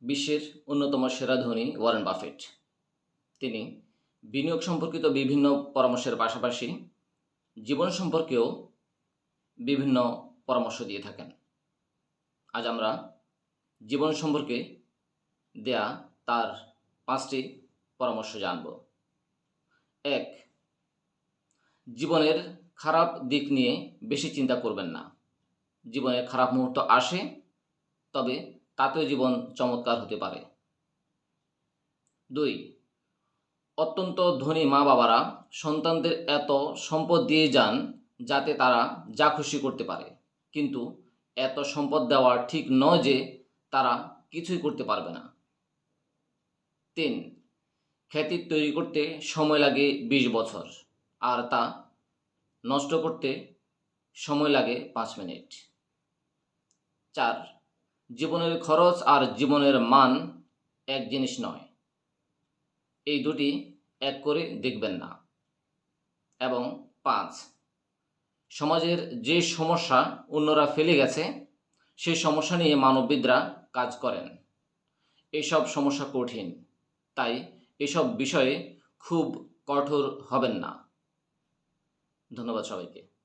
বিশ্বের অন্যতম সেরা ধনী ওয়ারেন বাফেট। তিনি বিনিয়োগ সম্পর্কিত বিভিন্ন পরামর্শের পাশাপাশি জীবন সম্পর্কেও বিভিন্ন পরামর্শ দিয়ে থাকেন। আজ আমরা জীবন সম্পর্কে দেয়া তার পাঁচটি পরামর্শ জানব। এক, জীবনের খারাপ দিক নিয়ে বেশি চিন্তা করবেন না। জীবনের খারাপ মুহূর্ত আসে, তবে তাতেও জীবন চমৎকার হতে পারে। দুই, অত্যন্ত ধনী মা বাবারা সন্তানদের এত সম্পদ দিয়ে যান যাতে তারা যা খুশি করতে পারে। কিন্তু এত সম্পদ দেওয়া ঠিক নয় যে তারা কিছুই করতে পারবে না। তিন, খ্যাতি তৈরি করতে সময় লাগে বিশ বছর আর তা নষ্ট করতে সময় লাগে পাঁচ মিনিট। চার জীবনের খরচ আর জীবনের মান এক জিনিস নয়। এই দুটি এক করে দেখবেন না। এবং পাঁচ, সমাজের যে সমস্যা অন্যরা ফেলে গেছে সেই সমস্যা নিয়ে মানববিদরা কাজ করেন। এসব সমস্যা কঠিন, তাই এসব বিষয়ে খুব কঠোর হবেন না। ধন্যবাদ সবাইকে।